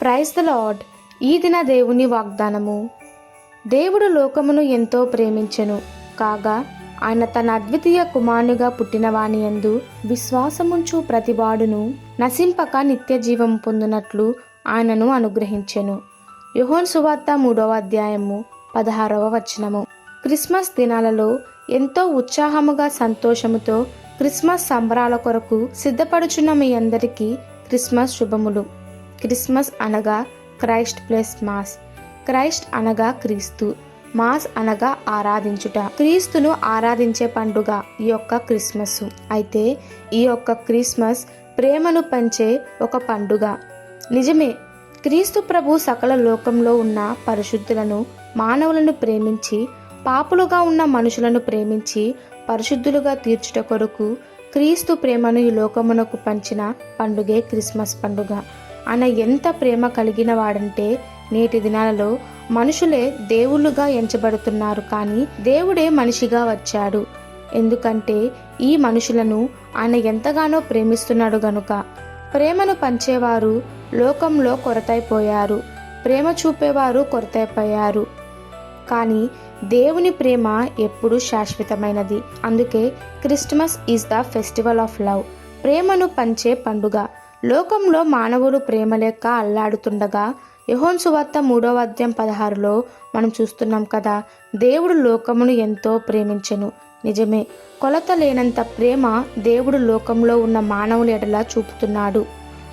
Praise the lord ఈ దిన దేవుని వాగ్దానము. దేవుడు లోకమును ఎంతో ప్రేమించెను. కాగా ఆయన తన అద్వితీయ కుమారునిగా పుట్టినవాని ఎందు యందు విశ్వాసముంచు ప్రతివాడును నశింపక నిత్య జీవం పొందినట్లు ఆయనను అనుగ్రహించెను. యుహోన్ సువార్త మూడవ అధ్యాయము పదహారవ వచనము. క్రిస్మస్ దినాలలో ఎంతో ఉత్సాహముగా సంతోషముతో క్రిస్మస్ సంబరాల కొరకు సిద్ధపడుచున్న మీ అందరికీ క్రిస్మస్ శుభములు. క్రిస్మస్ అనగా క్రైస్ట్ ప్లస్ మాస్. క్రైస్ట్ అనగా క్రీస్తు మాస్ అనగా ఆరాధించుట. క్రీస్తును ఆరాధించే పండుగ ఈ యొక్క క్రిస్మస్ అయితే ఈ యొక్క క్రిస్మస్ ప్రేమను పంచే ఒక పండుగ. నిజమే క్రీస్తు ప్రభు సకల లోకంలో ఉన్న పరిశుద్ధులను మానవులను ప్రేమించి పాపులుగా ఉన్న మనుషులను ప్రేమించి పరిశుద్ధులుగా తీర్చుట కొరకు క్రీస్తు ప్రేమను ఈ లోకమునకు పంచిన పండుగే క్రిస్మస్ పండుగ. ఆయన ఎంత ప్రేమ కలిగిన వాడంటే నేటి దినాలలో మనుషులే దేవుళ్ళుగా ఎంచబడుతున్నారు కానీ దేవుడే మనిషిగా వచ్చాడు. ఎందుకంటే ఈ మనుషులను ఆయన ఎంతగానో ప్రేమిస్తున్నాడు గనుక. ప్రేమను పంచేవారు లోకంలో కొరతైపోయారు. ప్రేమ చూపేవారు కొరతైపోయారు. కానీ దేవుని ప్రేమ ఎప్పుడూ శాశ్వతమైనది. అందుకే Christmas is the festival of love. ప్రేమను పంచే పండుగ. లోకంలో మానవుడు ప్రేమ లెక్క అల్లాడుతుండగా యహోన్ సువార్త మూడవ అధ్యాయం పదహారులో మనం చూస్తున్నాం కదా దేవుడు లోకమును ఎంతో ప్రేమించెను. నిజమే కొలత లేనంత ప్రేమ దేవుడు లోకంలో ఉన్న మానవుల చూపుతున్నాడు.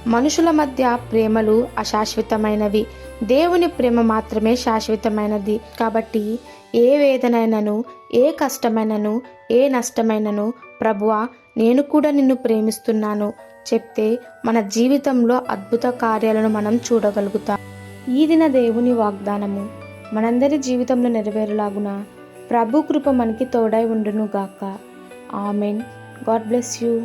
మనుషుల మధ్య ప్రేమలు అశాశ్వతమైనవి. దేవుని ప్రేమ మాత్రమే శాశ్వతమైనది. కాబట్టి ఏ వేదనైనను ఏ కష్టమైనను ఏ నష్టమైనను ప్రభువా నేను కూడా నిన్ను ప్రేమిస్తున్నాను. చెప్తే మన జీవితంలో అద్భుత కార్యాలను మనం చూడగలుగుతాం. ఈ దిన దేవుని వాగ్దానము మనందరి జీవితంలో నెరవేరులాగున ప్రభు కృప మనకి తోడై ఉండును గాక ఆమెన్. God bless you.